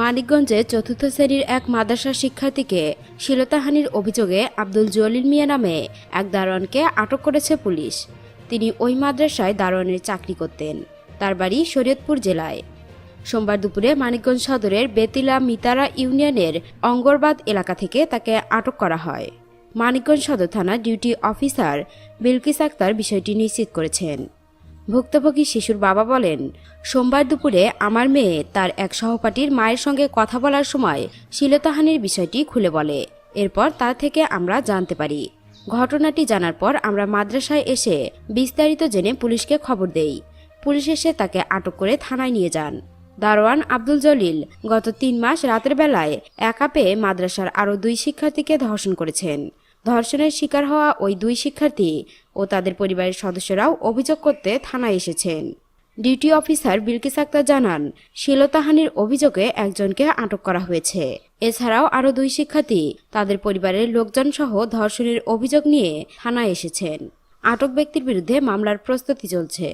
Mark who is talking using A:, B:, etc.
A: মানিকগঞ্জে চতুর্থ শ্রেণির এক মাদ্রাসা শিক্ষার্থীকে শ্লীলতাহানির অভিযোগে আব্দুল জলিল মিয়া নামে এক দারোয়ানকে আটক করেছে পুলিশ। তিনি ওই মাদ্রাসায় দারোয়ানের চাকরি করতেন। তার বাড়ি শরীয়তপুর জেলায়। সোমবার দুপুরে মানিকগঞ্জ সদরের বেতিলা মিতারা ইউনিয়নের অঙ্গরবাদ এলাকা থেকে তাকে আটক করা হয়। মানিকগঞ্জ সদর থানার ডিউটি অফিসার বিলকিস আক্তার বিষয়টি নিশ্চিত করেছেন। ভুক্তভোগী শিশুর বাবা বলেন, সোমবার দুপুরে আমার মেয়ে তার এক সহপাঠীর মায়ের সঙ্গে কথা বলার সময় শ্লীলতাহানির বিষয়টি খুলে বলে। এরপর তা থেকে আমরা জানতে পারি। ঘটনাটি জানার পর আমরা মাদ্রাসায় এসে বিস্তারিত জেনে পুলিশকে খবর দেই। পুলিশ এসে তাকে আটক করে থানায় নিয়ে যান। দারোয়ান আব্দুল জলিল গত তিন মাস রাতের বেলায় একা পেয়ে মাদ্রাসার আরও দুই শিক্ষার্থীকে ধর্ষণ করেছেন। ধর্ষণের শিকার হওয়া ওই দুই শিক্ষার্থী ও তাদের পরিবারের সদস্যরাও অভিযোগ করতে থানায় এসেছেন। ডিউটি অফিসার বিলকিস আক্তার জানান শ্লীলতাহানির অভিযোগে একজনকে আটক করা হয়েছে। এছাড়াও আরও দুই শিক্ষার্থী, তাদের পরিবারের লোকজন সহ ধর্ষণের অভিযোগ নিয়ে থানায় এসেছেন। আটক ব্যক্তির বিরুদ্ধে মামলার প্রস্তুতি চলছে।